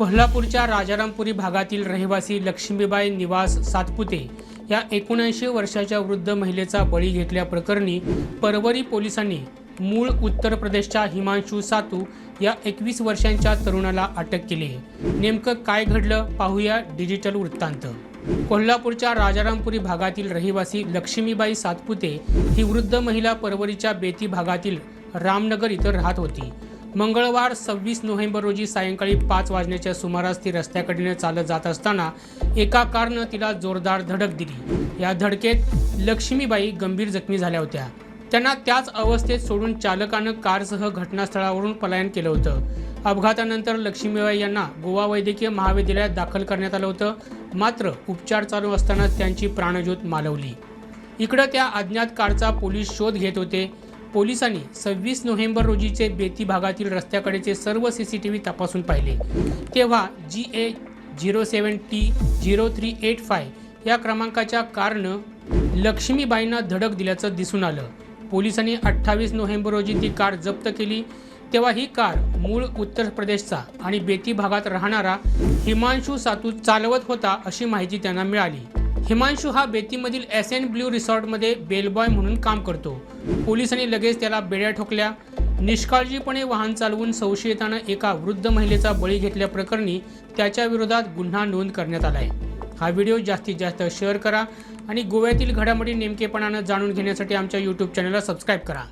कोल्हापूरच्या राजारामपुरी भागातील रहिवासी लक्ष्मीबाई निवास सातपुते या एकोणऐंशी वर्षाच्या वृद्ध महिलेचा बळी घेतल्याप्रकरणी परवरी पोलिसांनी मूळ उत्तर प्रदेशच्या हिमांशू सातू या एकवीस वर्षांच्या तरुणाला अटक केली. आहे नेमकं काय घडलं पाहूया डिजिटल वृत्तांत. कोल्हापूरच्या राजारामपुरी भागातील रहिवासी लक्ष्मीबाई सातपुते ही वृद्ध महिला परवरीच्या बेती भागातील रामनगर इथं राहत होती. मंगळवार सव्वीस नोव्हेंबर रोजी सायंकाळी पाच वाजण्याच्या सुमारास ती रस्त्याकडीने चालत जात असताना एका कारनं तिला जोरदार धडक दिली. या धडकेत लक्ष्मीबाई गंभीर जखमी झाल्या होत्या. त्यांना त्याच अवस्थेत सोडून चालकानं कारसह घटनास्थळावरून पलायन केलं होतं. अपघातानंतर लक्ष्मीबाई यांना गोवा वैद्यकीय महाविद्यालयात दाखल करण्यात आलं होतं. मात्र उपचार चालू असताना त्यांची प्राणज्योत मालवली. इकडं त्या अज्ञात कारचा पोलीस शोध घेत होते. पोलिसांनी सव्वीस नोव्हेंबर रोजीचे बेती भागातील रस्त्याकडेचे सर्व सी सी टी व्ही तपासून पाहिले. तेव्हा G A zero seven T zero three eight five या क्रमांकाच्या कारनं लक्ष्मीबाईंना धडक दिल्याचं दिसून आलं. पोलिसांनी अठ्ठावीस नोव्हेंबर रोजी ती कार जप्त केली. तेव्हा ही कार मूळ उत्तर प्रदेशचा आणि बेती भागात राहणारा हिमांशू सातू चालवत होता अशी माहिती त्यांना मिळाली. हिमांशू हा बेतीमधील एस एन ब्ल्यू रिसॉर्टमध्ये बेलबॉय म्हणून काम करतो. पोलिसांनी लगेच त्याला बेड्या ठोकल्या. निष्काळजीपणे वाहन चालवून संशयितानं एका वृद्ध महिलेचा बळी घेतल्याप्रकरणी त्याच्याविरोधात गुन्हा नोंद करण्यात आला आहे हा व्हिडिओ जास्तीत जास्त शेअर करा आणि गोव्यातील घडामोडी नेमकेपणानं जाणून घेण्यासाठी आमच्या यूट्यूब चॅनलला सबस्क्राईब करा.